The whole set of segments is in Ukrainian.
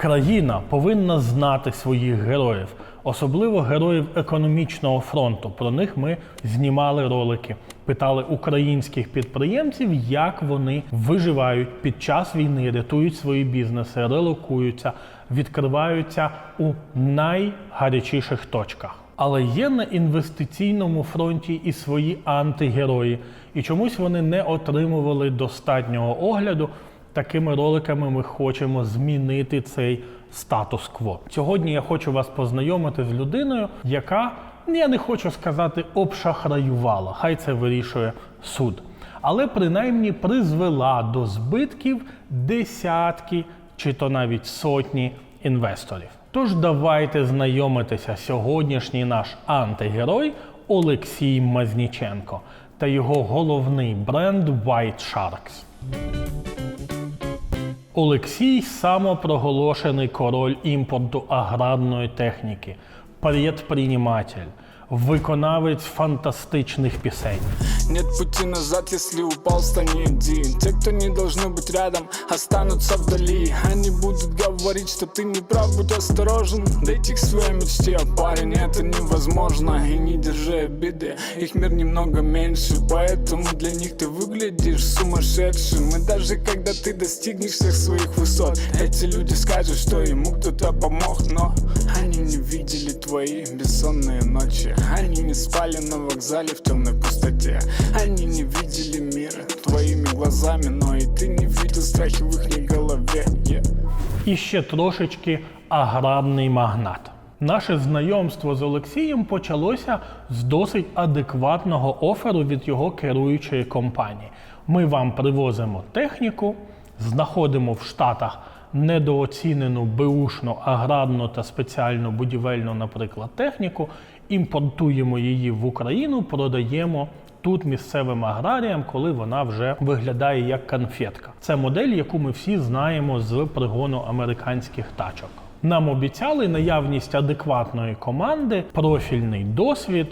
Країна повинна знати своїх героїв, особливо героїв економічного фронту. Про них ми знімали ролики, питали українських підприємців, як вони виживають під час війни, рятують свої бізнеси, релокуються, відкриваються у найгарячіших точках. Але є на інвестиційному фронті і свої антигерої, і чомусь вони не отримували достатнього огляду. Такими роликами ми хочемо змінити цей статус-кво. Сьогодні я хочу вас познайомити з людиною, яка я не хочу сказати обшахраювала, хай це вирішує суд, але принаймні призвела до збитків десятки чи то навіть сотні інвесторів. Тож давайте знайомитися сьогоднішній наш антигерой Олексій Мазніченко та його головний бренд White Sharks. Олексій самопроголошений король імпорту аграрної техніки, предприниматель, виконавець фантастичних пісень. Нет пути назад, если упал, стань один. Те, кто не должны быть рядом, останутся вдали. Они будут говорить, что ты не прав, будь осторожен. Дойти к своей мечте, парень, это невозможно. И не держи обиды, их мир немного меньше. Поэтому для них ты выглядишь сумасшедшим. И даже когда ты достигнешь всех своих высот Эти люди скажут, что ему кто-то помог. Но они не видели твои бессонные ночи Они не спали на вокзале в темной пустоте Они не видели мира твоими глазами Но и ты не видел страхи в их голове yeah. і ще трошечки аграрний магнат. Наше знайомство з Олексієм почалося з досить адекватного оферу від його керуючої компанії. Ми вам привозимо техніку, знаходимо в Штатах недооцінену беушну аграрну та спеціальну будівельну, наприклад, техніку, імпортуємо її в Україну, продаємо тут місцевим аграріям, коли вона вже виглядає як конфетка. Це модель, яку ми всі знаємо з пригону американських тачок. Нам обіцяли наявність адекватної команди, профільний досвід,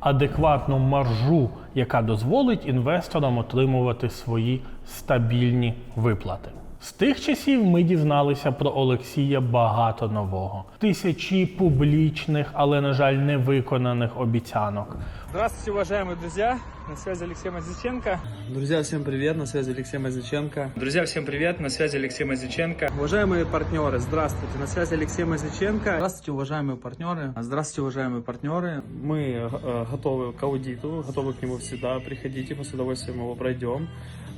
адекватну маржу, яка дозволить інвесторам отримувати свої стабільні виплати. З тих часів ми дізналися про Олексія багато нового, тисячі публічних, але на жаль, невиконаних обіцянок. Здравствуйте, уважаемые друзья! На связи Алексей Мазиченко. Друзья, всем привет, на связи Алексей Мазиченко. Друзья, всем привет! На связи Алексей Мазиченко. Уважаемые партнеры, здравствуйте, на связи Алексей Мазиченко. Здравствуйте, уважаемые партнеры. Здравствуйте, уважаемые партнеры. Мы э, готовы к аудиту, готовы к нему всегда. Приходите, мы с удовольствием его пройдем.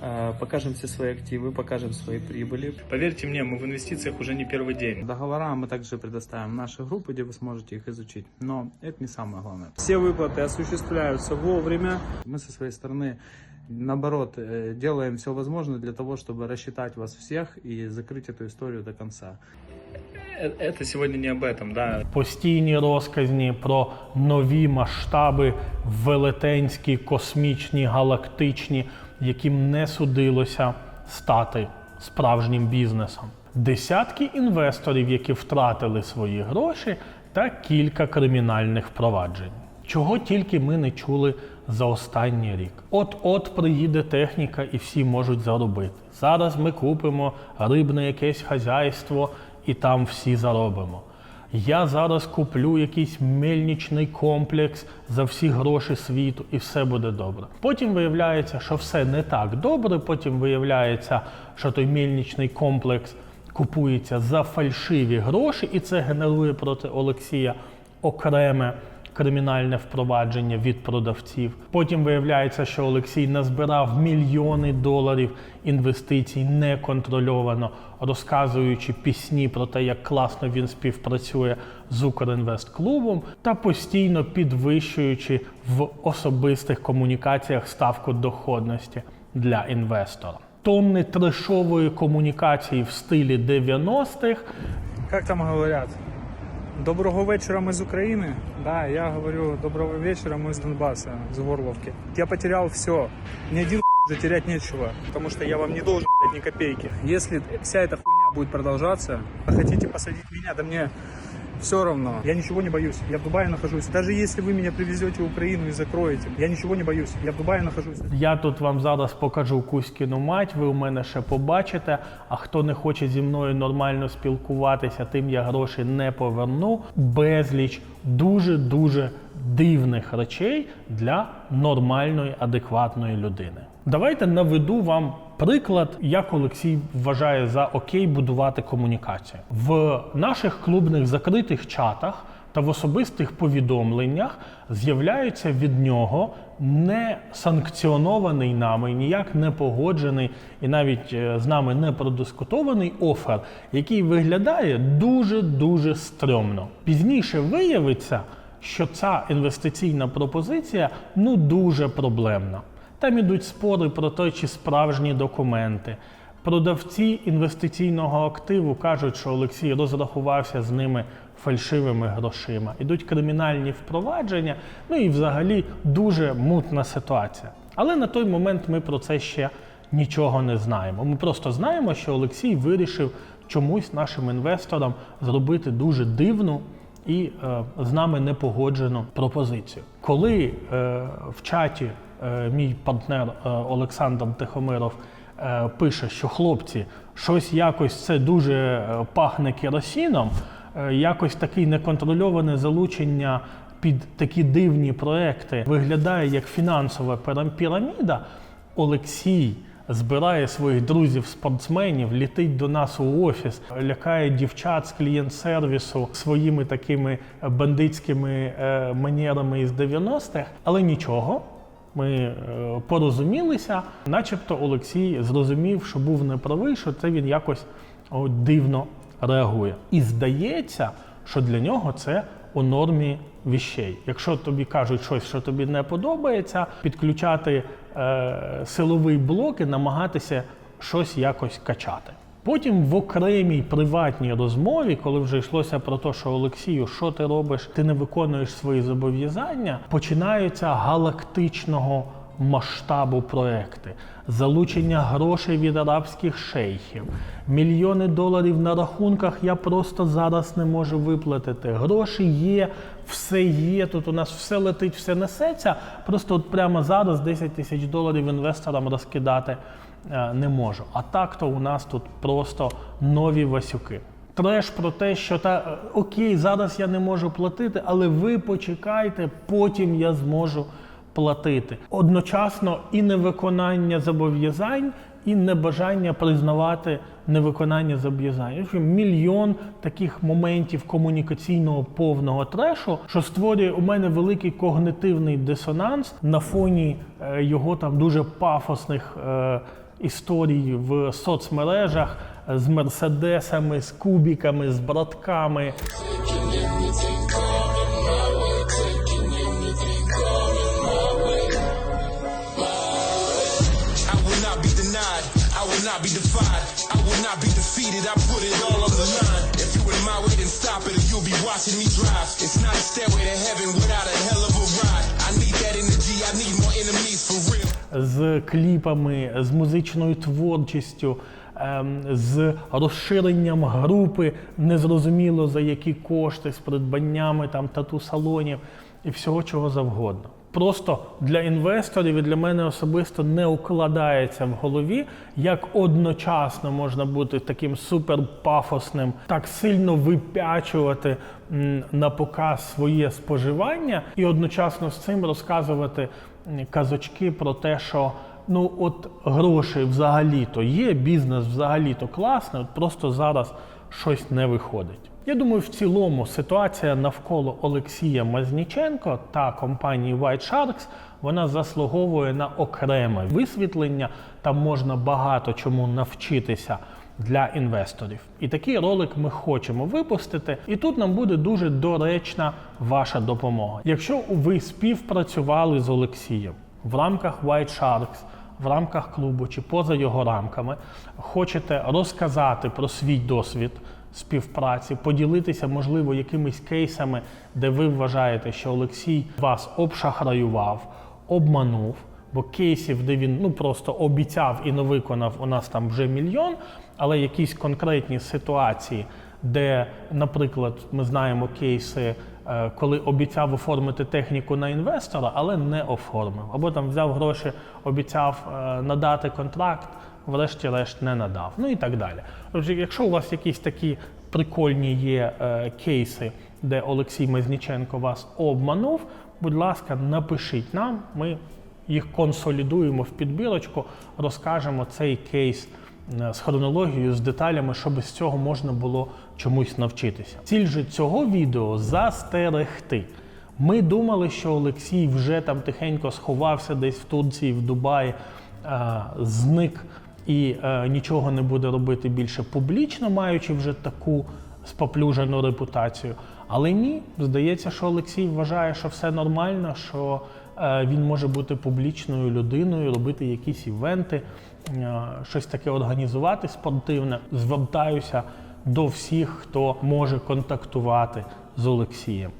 Э, покажем все свои активы, покажем свои прибыли. Поверьте мне, мы в инвестициях уже не первый день. Договора мы также предоставим в наши группы, где вы сможете их изучить. Но это не самое главное. Все выплаты осуществляются вовремя. Мы со своей стороны наоборот, э, делаем все возможное для того, чтобы рассчитать вас всех и закрыть эту историю до конца. Э, Это сегодня не об этом, да. постійні розказні про нові масштаби, велетенські, космічні, галактичні, яким не судилося стати справжнім бізнесом. Десятки інвесторів, які втратили свої гроші, та кілька кримінальних впроваджень. Чого тільки ми не чули за останній рік. От-от приїде техніка і всі можуть заробити. Зараз ми купимо рибне якесь хазяйство і там всі заробимо. Я зараз куплю якийсь мельничний комплекс за всі гроші світу, і все буде добре. Потім виявляється, що все не так добре. Потім виявляється, що той мельничний комплекс купується за фальшиві гроші, і це генерує проти Олексія окреме кримінальне впровадження від продавців. Потім виявляється, що Олексій назбирав мільйони доларів інвестицій неконтрольовано, розказуючи пісні про те, як класно він співпрацює з Укрінвестклубом, та постійно підвищуючи в особистих комунікаціях ставку доходності для інвестора. Тонни трешової комунікації в стилі 90-х Как там говорят? Доброго вечера, мы из Украины. Да, я говорю, доброго вечера, мы из Донбасса, из Горловки. Я потерял все. Ни один уже терять нечего, потому что я вам не должен блядь, ни копейки. Если вся эта хуйня будет продолжаться, хотите посадить меня, да мне все равно. Я ничего не боюсь. Я в Дубае нахожусь. Даже если вы меня привезете в Украину и закроете, я ничего не боюсь. Я в Дубае нахожусь. Я тут вам зараз покажу Кузькіну мать, ви у мене ще побачите. А хто не хоче зі мною нормально спілкуватися, тим я гроші не поверну. Безліч дуже-дуже дивних речей для нормальної, адекватної людини. Давайте наведу вам приклад, як Олексій вважає за окей будувати комунікацію. В наших клубних закритих чатах та в особистих повідомленнях з'являється від нього не санкціонований нами, ніяк не погоджений і навіть е, з нами не продискутований офер, який виглядає дуже дуже стрьомно. Пізніше виявиться, що ця інвестиційна пропозиція ну дуже проблемна. Там ідуть спори про те, чи справжні документи. Продавці інвестиційного активу кажуть, що Олексій розрахувався з ними фальшивими грошима. Ідуть кримінальні впровадження, ну і взагалі дуже мутна ситуація. Але на той момент ми про це ще нічого не знаємо. Ми просто знаємо, що Олексій вирішив чомусь нашим інвесторам зробити дуже дивну і е, з нами не погоджену пропозицію. Коли е, в чаті мій партнер е, Олександр Тихомиров е, пише, що хлопці, щось якось це дуже е, пахне керосином, е, якось таке неконтрольоване залучення під такі дивні проекти виглядає як фінансова піра- піраміда. Олексій збирає своїх друзів-спортсменів, літить до нас у офіс, лякає дівчат з клієнт-сервісу своїми такими бандитськими е, манерами із 90-х, але нічого. Ми е, порозумілися, начебто Олексій зрозумів, що був неправий, що це він якось дивно реагує. І здається, що для нього це у нормі віщей. Якщо тобі кажуть щось, що тобі не подобається, підключати е, силовий блок і намагатися щось якось качати. Потім в окремій приватній розмові, коли вже йшлося про те, що Олексію, що ти робиш, ти не виконуєш свої зобов'язання, починаються галактичного масштабу проекти, залучення грошей від арабських шейхів, мільйони доларів на рахунках я просто зараз не можу виплатити. Гроші є, все є. Тут у нас все летить, все несеться. Просто от прямо зараз 10 тисяч доларів інвесторам розкидати не можу. А так то у нас тут просто нові Васюки. Треш про те, що та е, окей, зараз я не можу платити, але ви почекайте, потім я зможу платити. Одночасно і невиконання зобов'язань, і небажання признавати невиконання зобов'язань. Мільйон таких моментів комунікаційного повного трешу, що створює у мене великий когнитивний дисонанс на фоні е, його там дуже пафосних. е, історій в соцмережах з мерседесами, з кубіками, з братками. Not be defied. I will not be defeated. I put it all on the line. If you in my way, then stop it, or you'll be watching me drive. It's not a stairway to heaven without a hell of a ride. I need that energy. I need more enemies for real. З кліпами, з музичною творчістю, ем, з розширенням групи, незрозуміло за які кошти, з придбаннями там тату-салонів і всього чого завгодно. Просто для інвесторів і для мене особисто не укладається в голові, як одночасно можна бути таким суперпафосним, так сильно випячувати на показ своє споживання, і одночасно з цим розказувати казочки про те, що ну от гроші взагалі-то є, бізнес взагалі-то класний, просто зараз щось не виходить. Я думаю, в цілому ситуація навколо Олексія Мазніченко та компанії White Sharks вона заслуговує на окреме висвітлення. Там можна багато чому навчитися для інвесторів. І такий ролик ми хочемо випустити. І тут нам буде дуже доречна ваша допомога. Якщо ви співпрацювали з Олексієм в рамках White Sharks, в рамках клубу чи поза його рамками, хочете розказати про свій досвід співпраці, поділитися, можливо, якимись кейсами, де ви вважаєте, що Олексій вас обшахраював, обманув. Бо кейсів, де він ну просто обіцяв і не виконав, у нас там вже мільйон, але якісь конкретні ситуації де, наприклад, ми знаємо кейси, е, коли обіцяв оформити техніку на інвестора, але не оформив. Або там взяв гроші, обіцяв е, надати контракт, врешті-решт не надав. Ну і так далі. Отже, якщо у вас якісь такі прикольні є е, кейси, де Олексій Мизніченко вас обманув, будь ласка, напишіть нам. Ми їх консолідуємо в підбірочку, розкажемо цей кейс е, з хронологією, з деталями, щоб з цього можна було чомусь навчитися. Ціль же цього відео застерегти. Ми думали, що Олексій вже там тихенько сховався десь в Турції, в Дубаї, е, зник і е, нічого не буде робити більше публічно, маючи вже таку споплюжену репутацію. Але ні, здається, що Олексій вважає, що все нормально, що він може бути публічною людиною, робити якісь івенти, е, щось таке організувати спортивне. Звертаюся до всіх, хто може контактувати з Олексієм.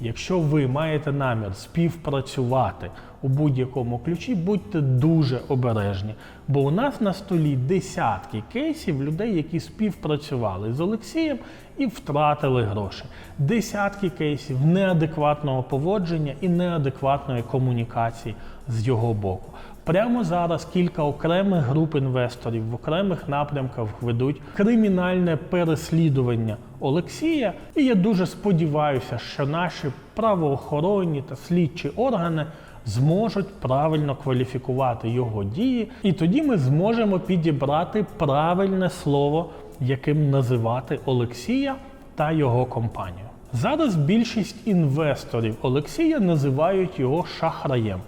Якщо ви маєте намір співпрацювати у будь-якому ключі, будьте дуже обережні, бо у нас на столі десятки кейсів людей, які співпрацювали з Олексієм і втратили гроші. Десятки кейсів неадекватного поводження і неадекватної комунікації з його боку. Прямо зараз кілька окремих груп інвесторів в окремих напрямках ведуть кримінальне переслідування Олексія. І я дуже сподіваюся, що наші правоохоронні та слідчі органи зможуть правильно кваліфікувати його дії, і тоді ми зможемо підібрати правильне слово, яким називати Олексія та його компанію. Зараз більшість інвесторів Олексія називають його шахраєм.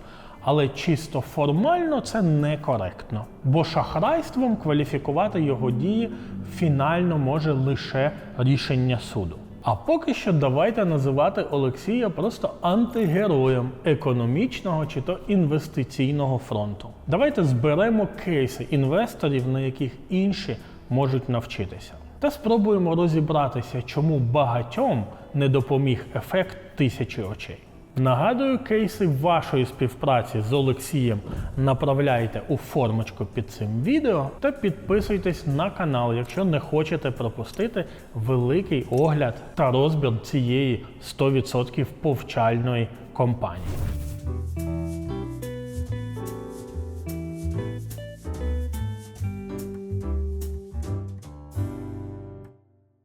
Але чисто формально це некоректно, бо шахрайством кваліфікувати його дії фінально може лише рішення суду. А поки що давайте називати Олексія просто антигероєм економічного чи то інвестиційного фронту. Давайте зберемо кейси інвесторів, на яких інші можуть навчитися. Та спробуємо розібратися, чому багатьом не допоміг ефект тисячі очей. Нагадую, кейси вашої співпраці з Олексієм направляйте у формочку під цим відео та підписуйтесь на канал, якщо не хочете пропустити великий огляд та розбір цієї 100% повчальної компанії.